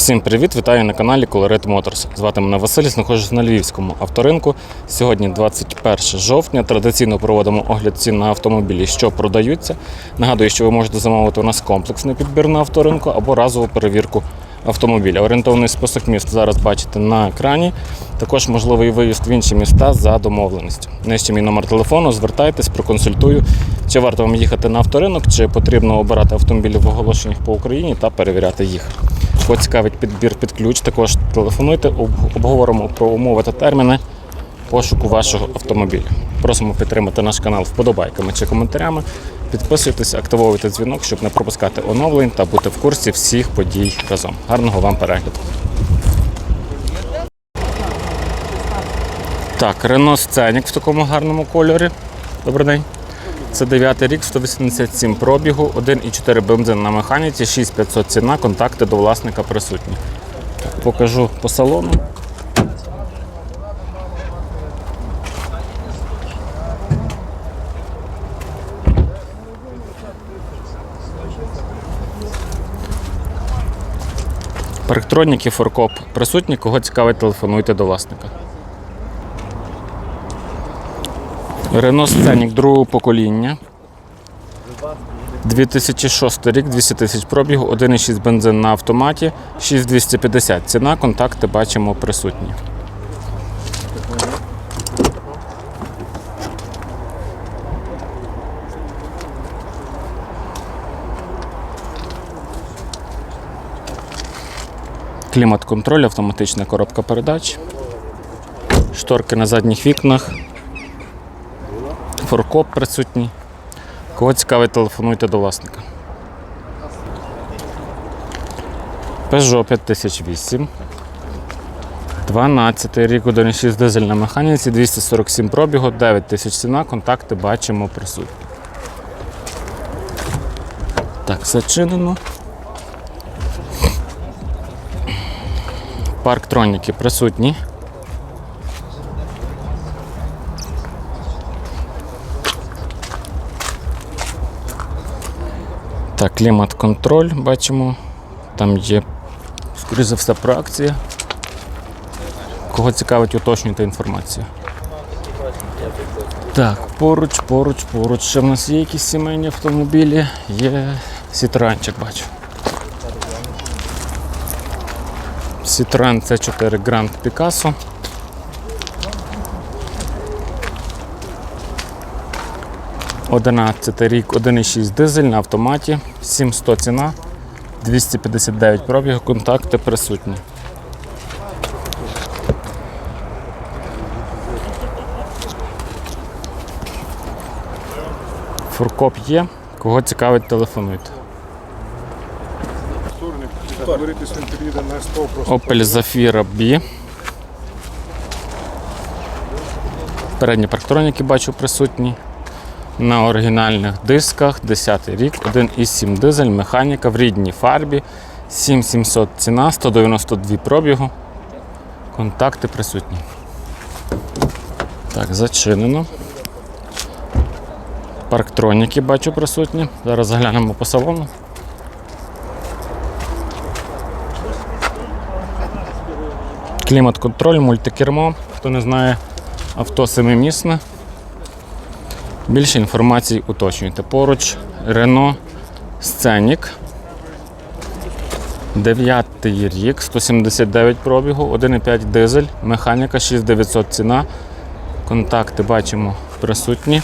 Всім привіт! Вітаю на каналі Colored Motors. Звати мене Василь, знаходжусь на Львівському авторинку. Сьогодні 21 жовтня. Традиційно проводимо огляд цін на автомобілі, що продаються. Нагадую, що ви можете замовити у нас комплексний підбір на авторинку або разову перевірку автомобіля. Орієнтовний список міст зараз бачите на екрані. Також можливий виїзд в інші міста за домовленістю. Нижче мій номер телефону, звертайтесь, проконсультую, чи варто вам їхати на авторинок, чи потрібно обирати автомобілі в оголошеннях по Україні та перевіряти їх. Кого цікавить підбір під ключ, також телефонуйте, обговоримо про умови та терміни пошуку вашого автомобіля. Просимо підтримати наш канал вподобайками чи коментарями. Підписуйтесь, активовуйте дзвінок, щоб не пропускати оновлень та бути в курсі всіх подій разом. Гарного вам перегляду! Так, Renault Scenic в такому гарному кольорі. Добрий день. Це 9 рік, 187 пробігу, 1,4 бензин на механіці, 6500 ціна, контакти до власника присутні. Покажу по салону. Парктроніки, форкоп присутні, кого цікавить, телефонуйте до власника. Рено Сценік другого покоління. 2006 рік, 200 тисяч пробігу, 1,6 бензин на автоматі, 6250. Ціна, контакти бачимо присутні. Клімат-контроль, автоматична коробка передач, шторки на задніх вікнах, форкоп присутній. Кого цікавить, телефонуйте до власника. Peugeot 5008. 12 рік, 1,6 дизель на механіці, 247 пробігу, 9 тисяч ціна, контакти бачимо присутні. Так, зачинено. Парктроніки присутні. Так, клімат-контроль бачимо. Там є, скоріше за все, проакція. Кого цікавить, уточнюйте інформацію. Так, поруч, поруч, поруч. Ще в нас є якісь сімейні автомобілі. Є Citroenчик, бачу. Citroen C4 Grand Picasso. Одинадцятий рік, 1,6 дизель на автоматі, 700 ціна, 259 пробіг, контакти присутні. Фуркоп є. Кого цікавить, телефонуйте. Говорити з інтерв'ю на 100 просто. Opel Zafira B. Передні парктроніки бачу присутні. На оригінальних дисках 10 рік, 1,7 дизель, механіка в рідній фарбі, 7700 ціна, 192 пробігу. Контакти присутні. Так, зачинено. Парктроніки бачу присутні. Зараз заглянемо по салону. Клімат-контроль, мультикермо. Хто не знає, авто семимісне. Більше інформації уточнюйте. Поруч Renault Scenic. 9 рік, 179 пробігу, 1,5 дизель, механіка 6900 ціна. Контакти бачимо присутні.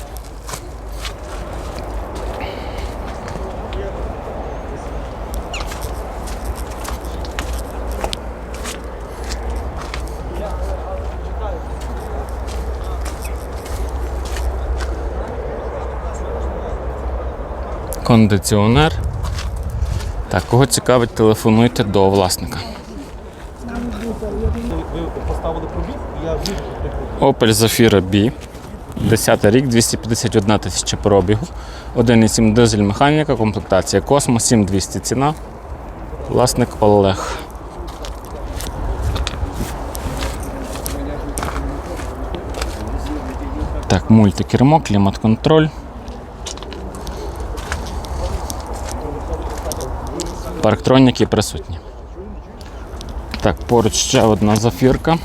Кондиціонер. Так, кого цікавить, телефонуйте до власника. Opel Zafira B. 10 рік, 251 тисяча пробігу. 1,7 дизель механіка, комплектація Космо, 7200 ціна. Власник Олег. Так, мультикермо, клімат-контроль. Парктроніки присутні. Так, поруч ще одна зафірка.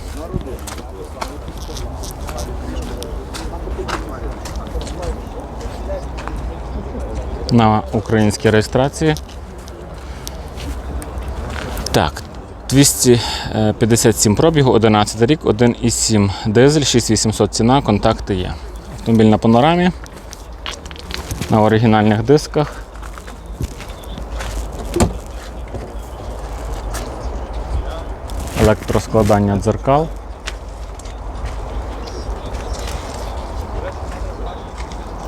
На українській реєстрації. Так, 257 пробігу, 11 рік, 1,7 дизель, 6800 ціна, контакти є. Автомобіль на панорамі, на оригінальних дисках. Електроскладання дзеркал.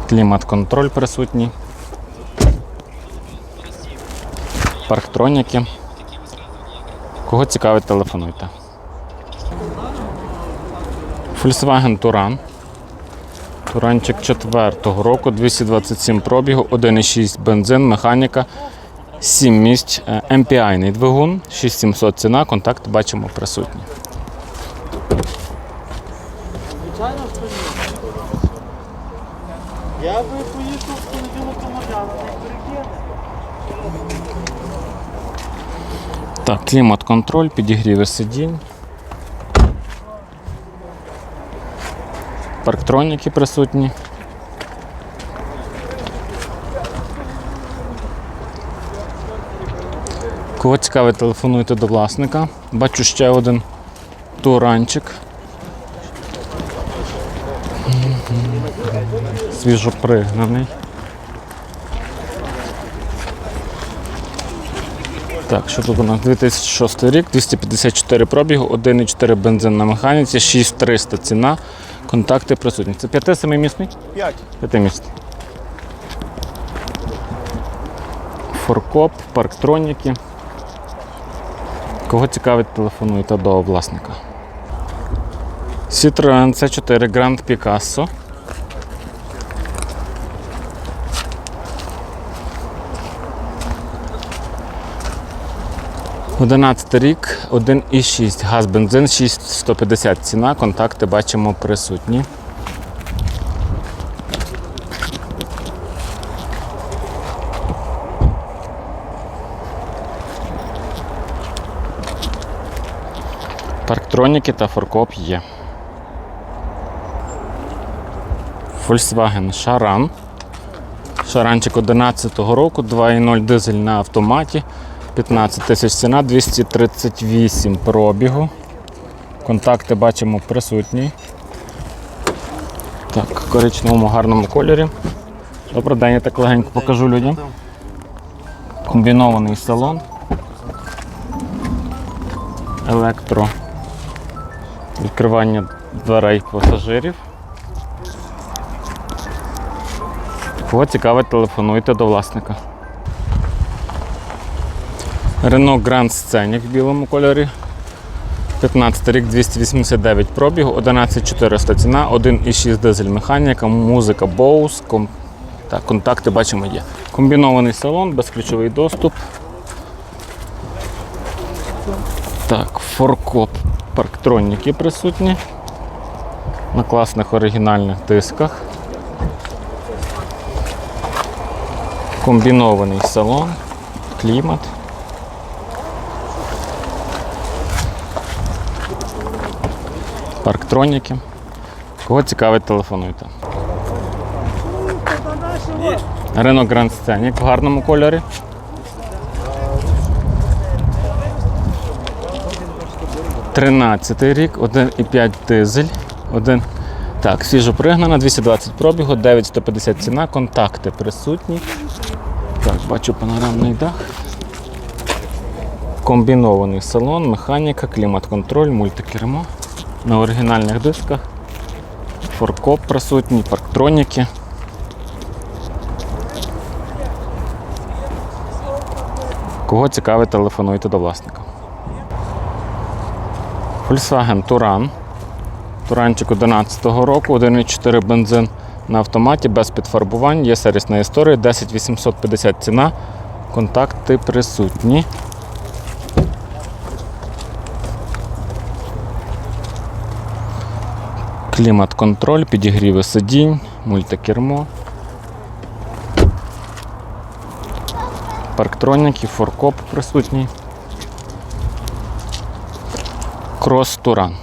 Клімат-контроль присутній. Парктроніки. Кого цікавить, телефонуйте. Volkswagen Touran. Туранчик 4-го року, 227 пробігу, 1,6 бензин, механіка, 7 місць, е, MPI-ний двигун, 6700 ціна, контакт бачимо присутні. Я би поїхав в понеділок до Мар'яна, не. Так, клімат-контроль, підігріви сидінь. Парктроніки присутні. Кого цікавить, телефонуйте до власника. Бачу ще один туранчик. Свіжопригнаний. Так, що тут у нас 2006 рік, 254 пробігу, 1,4 бензин на механіці, 6300 ціна. Контакти присутні. Це 5-7 місний? П'ять. 5 місний. Форкоп, парктроніки. Кого цікавить, телефонуйте до власника. Citroen C4 Grand Picasso. Одинадцятий рік, 1,6 газ бензин, 6150 ціна, контакти бачимо присутні. Парктроніки та форкоп є. Volkswagen Charan. Шаранчик 11-го року, 2.0 дизель на автоматі, 15 тисяч ціна, 238 пробігу. Контакти бачимо присутні. Так, в коричневому гарному кольорі. Добрий день, я так легенько покажу людям. Комбінований салон. Електро. Відкривання дверей пасажирів. Кого цікавить, телефонуйте до власника. Renault Grand Scenic в білому кольорі. 15 рік 289 пробігу, 11400 ціна, 1,6 дизель механіка, музика Bose, ком... так, контакти бачимо є. Комбінований салон, безключовий доступ. Так, форкоп, парктроніки присутні. На класних оригінальних дисках. Комбінований салон, клімат. Парктроніки. Кого цікавить, телефонуйте. Renault Grand Scenic в гарному кольорі. Тринадцятий рік, 1,5 дизель, один. Так, свіжо пригнана, 220 пробігу, 9150 ціна, контакти присутні. Так, бачу панорамний дах. Комбінований салон, механіка, клімат-контроль, мультикермо. На оригінальних дисках. Форкоп присутній, парктроніки. Кого цікавить, телефонуйте до власника. Volkswagen Touran. Туранчик 11-го року, 1,4 бензин на автоматі, без підфарбувань, є сервісна історія, 10850 ціна, контакти присутні. Клімат-контроль, підігріви сидінь, мультикермо. Парктроніки, форкоп присутній. Крос Туран.